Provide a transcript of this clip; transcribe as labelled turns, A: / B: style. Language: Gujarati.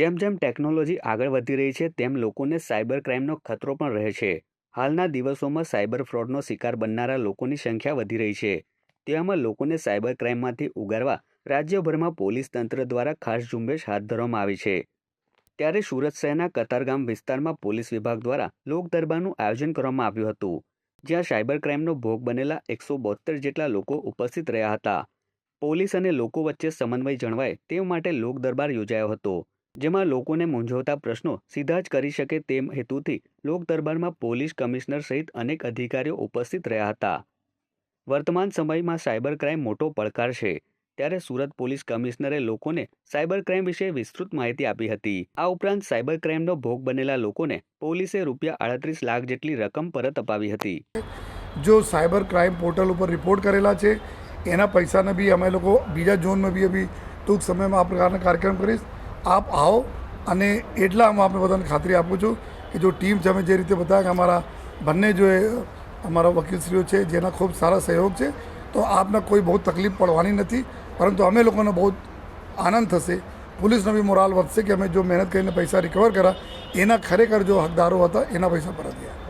A: જેમ જેમ ટેકનોલોજી આગળ વધી રહી છે, તેમ લોકોને સાયબર ક્રાઇમનો ખતરો પણ રહે છે. હાલના દિવસોમાં સાયબર ફ્રોડનો શિકાર બનનારા લોકોની સંખ્યા વધી રહી છે. તેવામાં લોકોને સાયબર ક્રાઇમમાંથી ઉગારવા રાજ્યભરમાં પોલીસ તંત્ર દ્વારા ખાસ ઝુંબેશ હાથ ધરવામાં આવી છે. ત્યારે સુરત શહેરના કતારગામ વિસ્તારમાં પોલીસ વિભાગ દ્વારા લોક દરબારનું આયોજન કરવામાં આવ્યું હતું. જ્યાં સાયબર ક્રાઇમનો ભોગ બનેલા એકસો બોતેર જેટલા લોકો ઉપસ્થિત રહ્યા હતા. પોલીસ અને લોકો વચ્ચે સમન્વય જળવાય તે માટે લોક દરબાર યોજાયો હતો, જેમાં લોકોને મૂંઝવતા પ્રશ્નો સીધા જ કરી શકે તેમ હેતુથી લોક દરબારમાં પોલીસ કમિશનર સહિત અનેક અધિકારીઓ ઉપસ્થિત રહ્યા હતા. વર્તમાન સમયમાં સાયબર ક્રાઇમ મોટો પડકાર છે. ત્યારે સુરત પોલીસ કમિશનરે લોકોને સાયબર ક્રાઇમ વિશે વિસ્તૃત માહિતી આપી હતી. આ ઉપરાંત સાયબર ક્રાઇમનો ભોગ બનેલા લોકોને પોલીસે રૂપિયા આડત્રીસ લાખ જેટલી રકમ પરત અપાવી હતી.
B: જો સાયબર ક્રાઇમ પોર્ટલ ઉપર રિપોર્ટ કરેલા છે, એના પૈસાને બી અમે લોકો બીજા ઝોનમાં બી બી ટૂંક સમયમાં આ પ્રકારના કાર્યક્રમ કરીશ. આપ આવો અને એટલા હું આપણે બધાને ખાતરી આપું છું કે જો ટીમ છે અમે જે રીતે બતાવ્યા કે અમારા બંને જો અમારા વકીલશ્રીઓ છે, જેના ખૂબ સારા સહયોગ છે, તો આપને કોઈ બહુ તકલીફ પડવાની નથી. પરંતુ અમે લોકોને બહુ આનંદ થશે. પોલીસનો બી મોરાલ વધશે કે અમે જો મહેનત કરીને પૈસા રિકવર કર્યા, એના ખરેખર જો હકદારો હતા, એના પૈસા પરત ગયા.